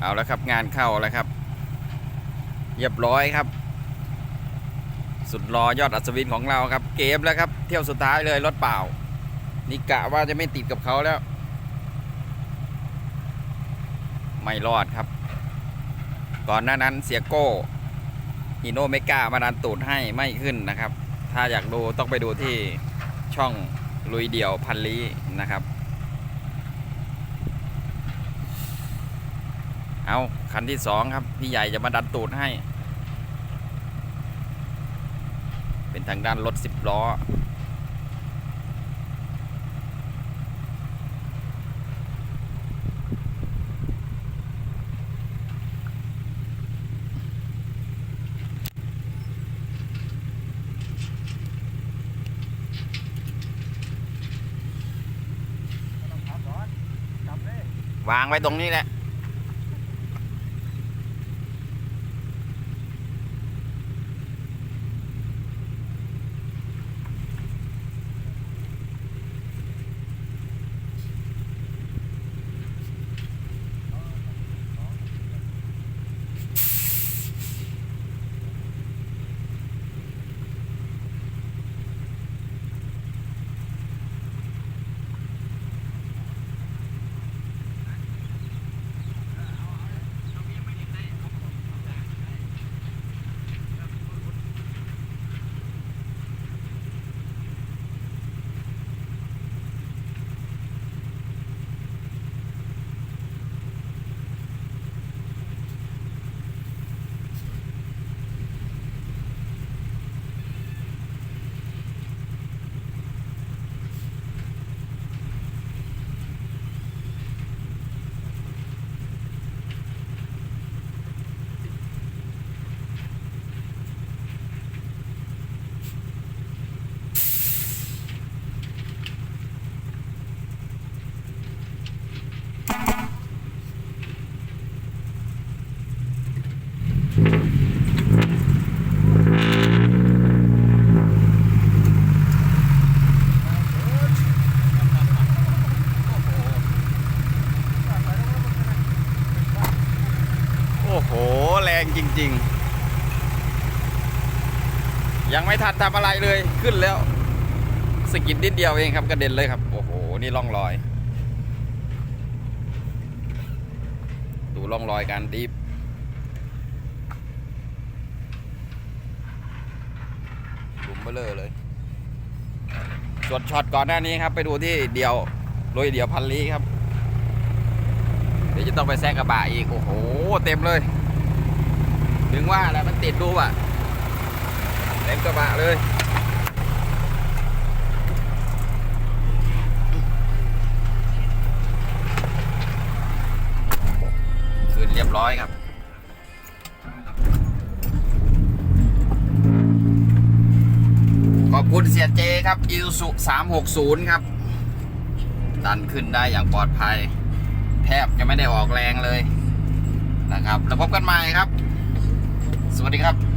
เอาแล้วครับงานเข้าแล้วครับเรียบร้อยครับ สุดรอยอดอัศวินของเราครับ เกมแล้วครับ เที่ยวสุดท้ายเลยรถเปล่า นี่กะว่าจะไม่ติดกับเขาแล้ว ไม่รอดครับ ก่อนหน้านั้นเสียโก้ฮิโนเมกามาดันตูดให้ไม่ขึ้นนะครับ ถ้าอยากดูต้องไปดูที่ช่องลุยเดี่ยวพันลีนะครับ เอาคันที่สองครับ พี่ใหญ่จะมาดันตูดให้ เป็นทางด้านรถสิบล้อ วางไว้ตรงนี้แหละ จริง ๆ ยังไม่ทันทำอะไรเลยขึ้นแล้วสกิดนิดเดียวเองครับกระเด็นเลยครับ โอ้โห นี่ร่องรอย ดูร่องรอยการดิฟลุมเบลอเลยส่วนช็อตก่อนหน้านี้ครับ ไปดูที่เดียวโรยเดียวพันลีครับ เดี๋ยวจะต้องไปแซกกระบะอีก โอ้โห เต็มเลย ถึงว่าแหล้วมันติดรูปอะเต็มกระบะเลยคืนเรียบร้อยครับขอบคุณเสียเจครับอิ u สุ360 ครับ ดันขึ้นได้อย่างปลอดภัย แทบจะไม่ได้ออกแรงเลยนะครับ แล้วพบกันใหม่ครับ สวัสดีครับ